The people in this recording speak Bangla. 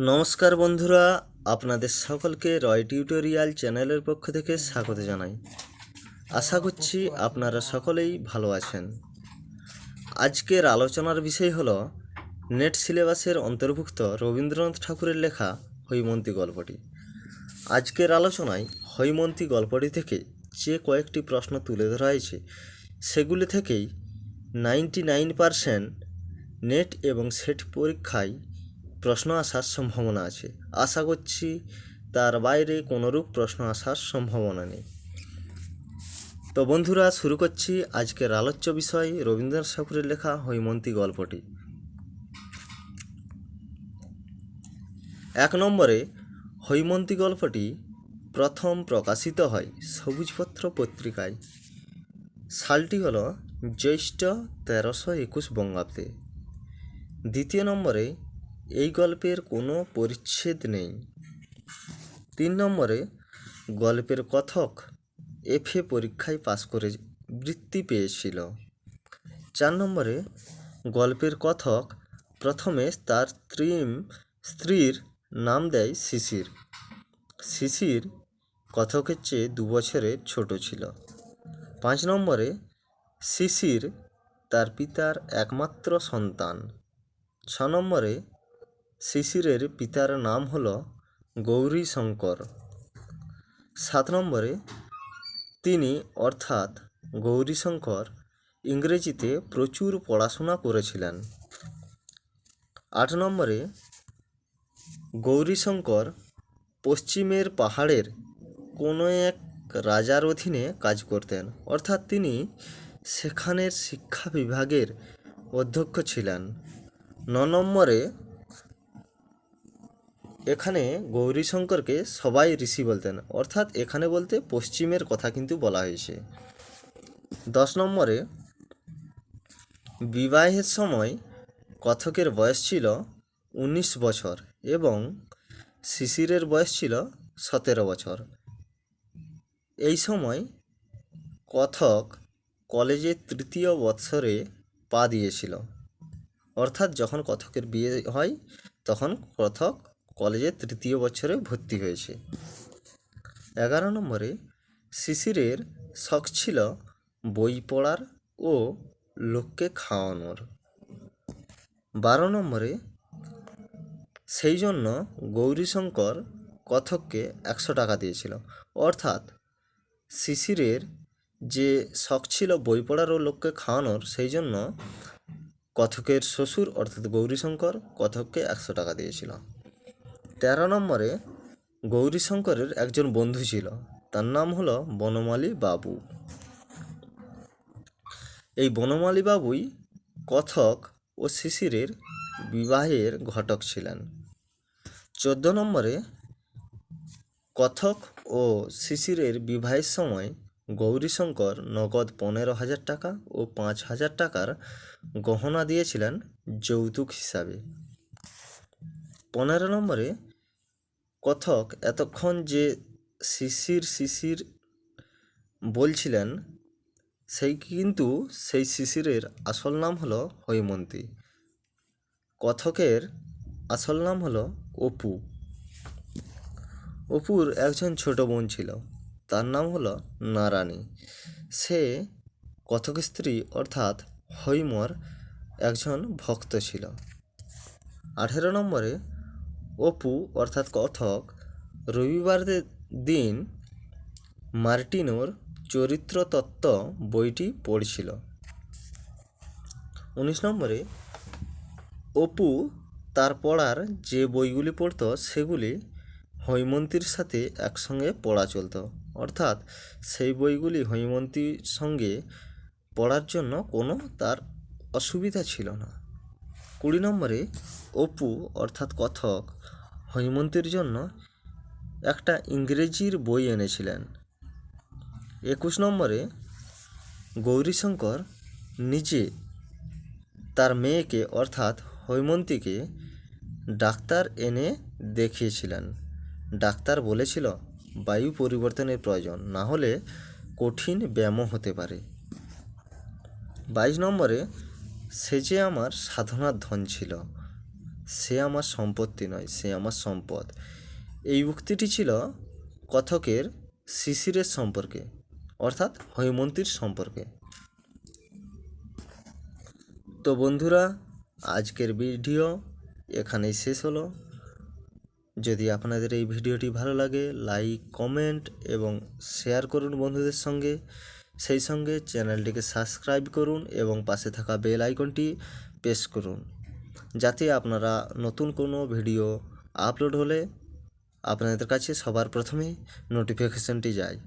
নমস্কার বন্ধুরা, আপনাদের সকলকে রয় টিউটোরিয়াল চ্যানেলের পক্ষ থেকে স্বাগত জানাই। আশা করছি আপনারা সকলেই ভালো আছেন। আজকের আলোচনার বিষয় হল, নেট সিলেবাসের অন্তর্ভুক্ত রবীন্দ্রনাথ ঠাকুরের লেখা হৈমন্তী গল্পটি। আজকের আলোচনায় হৈমন্তী গল্পটি থেকে যে কয়েকটি প্রশ্ন তুলে ধরা হয়েছে, সেগুলি থেকেই নাইনটি নাইন পারসেন্ট নেট এবং সেট পরীক্ষায় প্রশ্ন আসার সম্ভাবনা আছে। আশা করছি তার বাইরে কোনোরূপ প্রশ্ন আসার সম্ভাবনা নেই। তো বন্ধুরা, শুরু করছি আজকের আলোচ্য বিষয় রবীন্দ্রনাথ ঠাকুরের লেখা হৈমন্তী গল্পটি। এক নম্বরে, হৈমন্তী গল্পটি প্রথম প্রকাশিত হয় সবুজপত্র পত্রিকায়। সালটি হল জ্যৈষ্ঠ তেরোশো একুশ বঙ্গাব্দে। দ্বিতীয় নম্বরে এই গল্পের কোনো পরিচ্ছেদ নেই। তিন নম্বরে, গল্পের কথক এফএ পরীক্ষায় পাশ করে বৃত্তি পেয়েছিল। চার নম্বরে, গল্পের কথক প্রথমে তার স্ত্রীম স্ত্রীর নাম দেয় শিশির। শিশির কথকের চেয়ে দু বছরের ছোট ছিল। পাঁচ নম্বরে, শিশির তার পিতার একমাত্র সন্তান। ছ নম্বরে শিশিরের পিতার নাম হল গৌরী শঙ্কর। সাত নম্বরে তিনি অর্থাৎ গৌরীশঙ্কর ইংরেজিতে প্রচুর পড়াশোনা করেছিলেন। আট নম্বরে গৌরীশঙ্কর পশ্চিমের পাহাড়ের কোনো এক রাজার অধীনে কাজ করতেন। অর্থাৎ তিনি সেখানের শিক্ষা বিভাগের অধ্যক্ষ ছিলেন। ন নম্বরে এখানে গৌরীশঙ্করকে সবাই ঋষি বলতেন। অর্থাৎ এখানে বলতে পশ্চিমের কথা কিন্তু বলা হয়েছে। দশ নম্বরে, বিবাহের সময় কথকের বয়স ছিল উনিশ বছর এবং শিশিরের বয়স ছিল সতেরো বছর। এই সময় কথক কলেজের তৃতীয় বৎসরে পা দিয়েছিল। অর্থাৎ যখন কথকের বিয়ে হয়, তখন কথক কলেজের তৃতীয় বছরে ভর্তি হয়েছে। এগারো নম্বরে শিশিরের শখ ছিল বই পড়ার ও লোককে খাওয়ানোর। বারো নম্বরে সেই জন্য গৌরীশঙ্কর কথককে একশো টাকা দিয়েছিল। অর্থাৎ শিশিরের যে শখ ছিল বই পড়ার ও লোককে খাওয়ানোর, সেই জন্য কথকের শ্বশুর, অর্থাৎ গৌরীশঙ্কর, কথককে একশো টাকা দিয়েছিল। তেরো নম্বরে গৌরীশঙ্করের একজন বন্ধু ছিল। তার নাম হলো বনমালী বাবু। এই বনমালী বাবুই কথক ও শিশিরের বিবাহের ঘটক ছিলেন। চোদ্দ নম্বরে কথক ও শিশিরের বিবাহের সময় গৌরীশঙ্কর নগদ পনেরো হাজার টাকা ও পাঁচ হাজার টাকার গহনা দিয়েছিলেন যৌতুক হিসাবে। পনেরো নম্বরে কথক এতক্ষণ যে শিশির শিশির বলছিলেন, সেই কিন্তু সেই শিশিরের আসল নাম হলো হৈমন্তী। কথকের আসল নাম হলো অপু। অপুর একজন ছোট বোন ছিল, তার নাম হলো নারানী সে কথক স্ত্রী অর্থাৎ হৈমর একজন ভক্ত ছিল। আঠেরো নম্বরে অপু, অর্থাৎ কথক, রবিবার দিন মার্টিনোর চরিত্রতত্ত্ব বইটি পড়ছিল। উনিশ নম্বরে, অপু তার পড়ার যে বইগুলি পড়তো, সেগুলি হৈমন্তীর সাথে একসঙ্গে পড়া চলতো। অর্থাৎ সেই বইগুলি হৈমন্তীর সঙ্গে পড়ার জন্য কোনো তার অসুবিধা ছিল না। কুড়ি নম্বরে অপু, অর্থাৎ কথক, হৈমন্তীর জন্য একটা ইংরেজির বই এনেছিলেন। একুশ নম্বরে গৌরীশঙ্কর নিজে তার মেয়েকে, অর্থাৎ হৈমন্তীকে ডাক্তার এনে দেখিয়েছিলেন। ডাক্তার বলেছিল, বায়ু পরিবর্তনের প্রয়োজন, না হলে কঠিন ব্যায়ামও হতে পারে। বাইশ নম্বরে সে যে আমার সাধনার ধন ছিল, সে আমার সম্পত্তি নয়, সে আমার সম্পদ। এই উক্তিটি ছিল কথকের শিশিরের সম্পর্কে, অর্থাৎ হৈমন্তীর সম্পর্কে। তো বন্ধুরা, আজকের ভিডিও এখানেই শেষ হলো। যদি আপনাদের এই ভিডিওটি ভালো লাগে, লাইক, কমেন্ট এবং শেয়ার করুন বন্ধুদের সঙ্গে। সেই সঙ্গে চ্যানেলটিকে সাবস্ক্রাইব করুন এবং পাশে থাকা বেল আইকনটি প্রেস করুন, যাতে আপনারা নতুন কোনো ভিডিও আপলোড হলে আপনাদের কাছে সবার প্রথমে নোটিফিকেশনটি যায়।